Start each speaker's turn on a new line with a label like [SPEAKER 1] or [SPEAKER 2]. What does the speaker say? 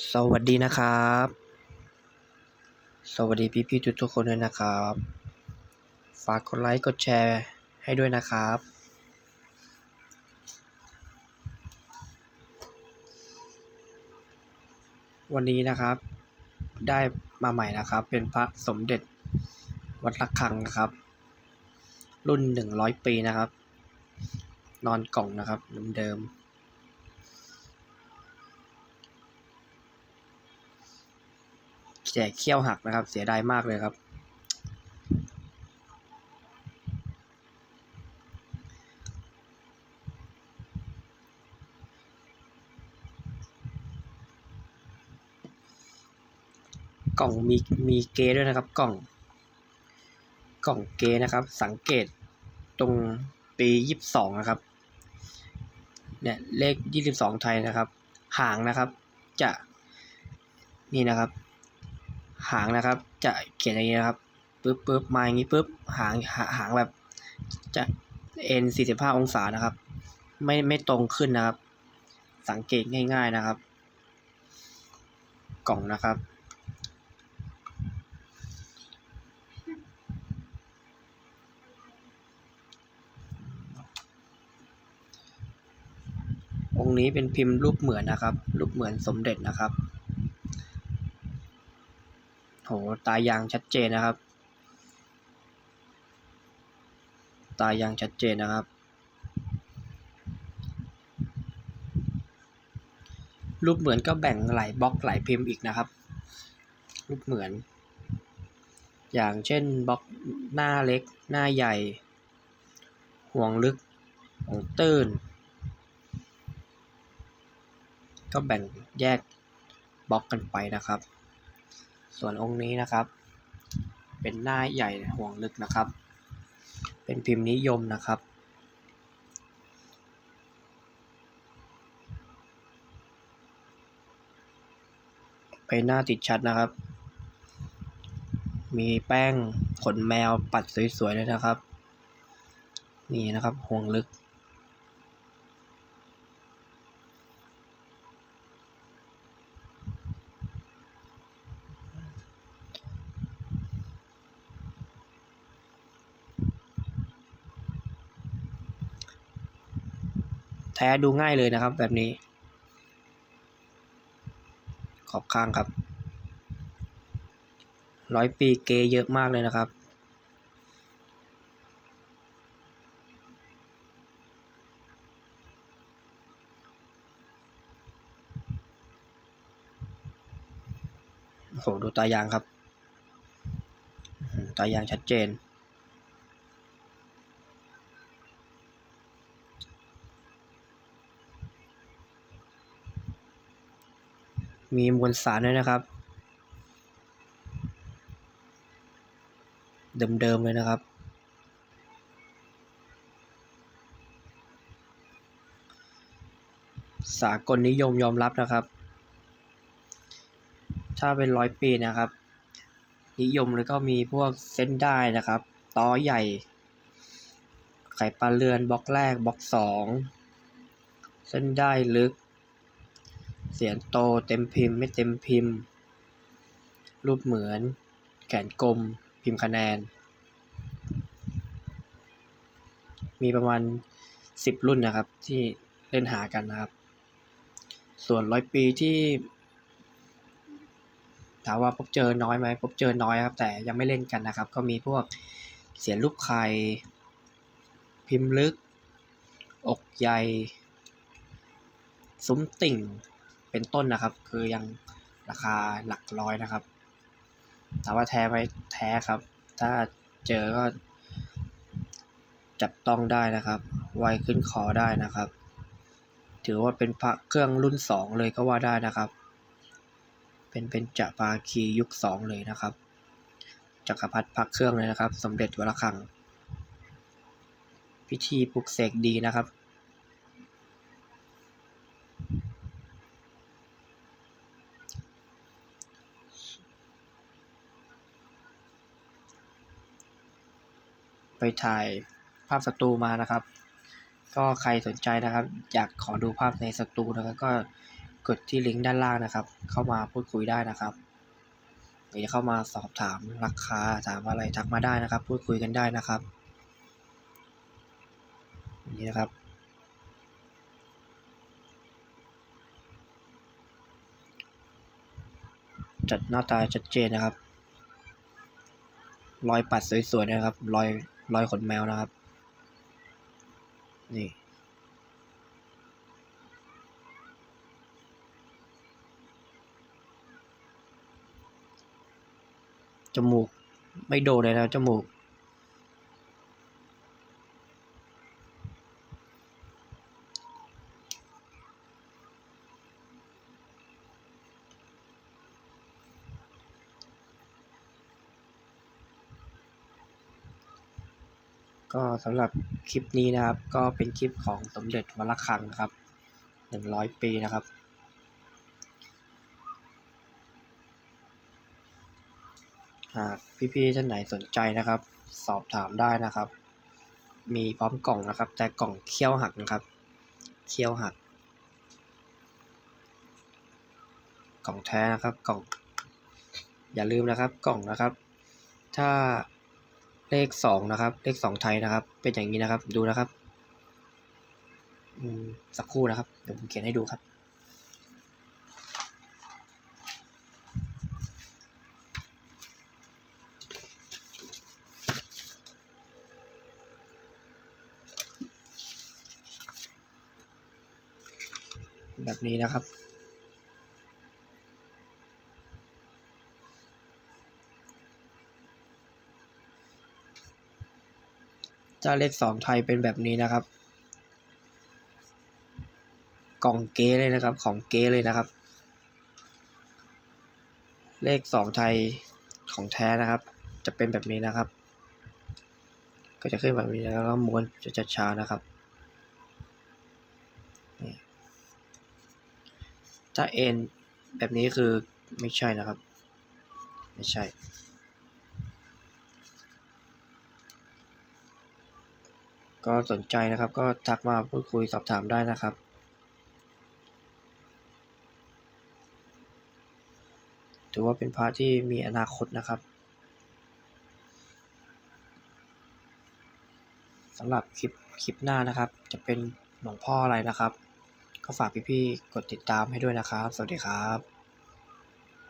[SPEAKER 1] สวัสดีนะครับ สวัสดีพี่ๆทุกๆคนด้วยนะครับ ฝากกดไลค์กดแชร์ให้ด้วยนะครับ วันนี้นะครับ ได้มาใหม่นะครับ เป็นพระสมเด็จวัดระฆังนะครับ รุ่นหนึ่งร้อยปีนะครับ นอนกล่องนะครับเดิมๆ แจกเขี้ยวหักนะครับ เสียดายมากเลยครับ กล่องมีมีเกด้วยนะครับ กล่องกล่องเกนะครับ สังเกตตรงปียี่สิบสองนะครับเนี่ยเลขยี่สิบสองไทยนะครับ ห่างนะครับ จะนี่นะครับ หางนะครับ จะเขียนอย่างนี้นะครับปึ๊บปึ๊บมาอย่างนี้ปึ๊บหางหาหางแบบ จะเอ็นสี่สิบห้าองศานะครับ ไม่ไม่ตรงขึ้นนะครับ สังเกตง่าย ๆนะครับ กล่องนะครับ องค์นี้เป็นพิมพ์รูปเหมือนนะครับ รูปเหมือนสมเด็จนะครับ ตายางชัดเจนนะครับ ตายางชัดเจนนะครับ รูปเหมือนก็แบ่งหลายบล็อกหลายพิมพ์อีกนะครับ รูปเหมือน อย่างเช่นบล็อกหน้าเล็กหน้าใหญ่ ห่วงลึกห่วงตื้นก็แบ่งแยกบล็อกกันไปนะครับ ส่วนองค์นี้นะครับ เป็นหน้าใหญ่ห่วงลึกนะครับ เป็นพิมพ์นิยมนะครับ ไปหน้าติดชัดนะครับ มีแป้งขนแมวปัดสวยๆเลยนะครับ นี่นะครับห่วงลึก แท้ดูง่ายเลยนะครับแบบนี้ ขอบข้างครับ ร้อยปีเกเยอะมากเลยนะครับโอ้โหดูตายางครับ ตายางชัดเจน มีมวลสารด้วยนะครับ เดิมๆเลยนะครับ สากลนิยมยอมรับนะครับ ถ้าเป็นร้อยปีนะครับ นิยมแล้วก็มีพวกเส้นได้นะครับต้อใหญ่ ไข่ปลาเรือนบล็อกแรกบล็อกสองเส้นได้ลึก เสียงโตเต็มพิมพ์ ไม่เต็มพิมพ์ รูปเหมือน แขนกลม พิมพ์คะแนน มีประมาณสิบรุ่นนะครับ ที่เล่นหากันนะครับ ส่วนร้อยปีที่ถามว่าพบเจอน้อยไหมพบเจอน้อยครับ แต่ยังไม่เล่นกันนะครับ ก็มีพวกเสียงรูปไข่พิมพ์ลึก อกใหญ่ซุ้มติ่ง เป็นต้นนะครับ คือยังราคาหลักร้อยนะครับถามว่าแท้ไหมแท้ครับ ถ้าเจอก็ จับต้องได้นะครับ ไวขึ้นคอได้นะครับ ถือว่าเป็นพระเครื่องรุ่นสองเลยก็ว่าได้นะครับ เป็นเป็นจัปาคียุคสองเลยนะครับจักรพรรดิพระเครื่องเลยนะครับ สมเด็จวระฆัง พิธีปลุกเสกดีนะครับ ไปถ่ายภาพสตูมานะครับ ก็ใครสนใจนะครับ อยากขอดูภาพในสตูนะครับก็กดที่ลิงก์ด้านล่างนะครับ เข้ามาพูดคุยได้นะครับหรือจะเข้ามาสอบถามราคาถามอะไรทักมาได้นะครับ พูดคุยกันได้นะครับ นี่นะครับจัดหน้าตาชัดเจนนะครับ รอยปัดสวยๆนะครับ รอย รอยขนแมวนะครับ นี่ จมูก ไม่โดนเลยนะจมูก ก็สำหรับคลิปนี้นะครับ ก็เป็นคลิปของสมเด็จวระฆังนะครับหนึ่งร้อยปีนะครับ หากพี่ๆท่านไหนสนใจนะครับ สอบถามได้นะครับ มีพร้อมกล่องนะครับ แต่กล่องเคี้ยวหักนะครับ เคี้ยวหัก กล่องแท้นะครับ กล่อง อย่าลืมนะครับ กล่องนะครับ ถ้า เลขสองนะครับ เลขสองไทยนะครับ เป็นอย่างนี้นะครับ ดูนะครับสักครู่นะครับ เดี๋ยวผมเขียนให้ดูครับ แบบนี้นะครับ ถ้าเลขสองไทยเป็นแบบนี้นะครับ กล่องเก๊เลยนะครับ ของเก๊เลยนะครับ เลขสองไทยของแท้นะครับ จะเป็นแบบนี้นะครับ ก็จะขึ้นแบบนี้แล้วก็ม้วนจะจัดช้านะครับถ้าเอ็นแบบนี้คือไม่ใช่นะครับ ไม่ใช่ ก็สนใจนะครับ ก็ทักมาพูดคุยสอบถามได้นะครับ ถือว่าเป็นพระที่มีอนาคตนะครับสำหรับคลิปคลิปหน้านะครับ จะเป็นหลวงพ่ออะไรนะครับ ก็ฝากพี่ๆกดติดตามให้ด้วยนะครับ สวัสดีครับ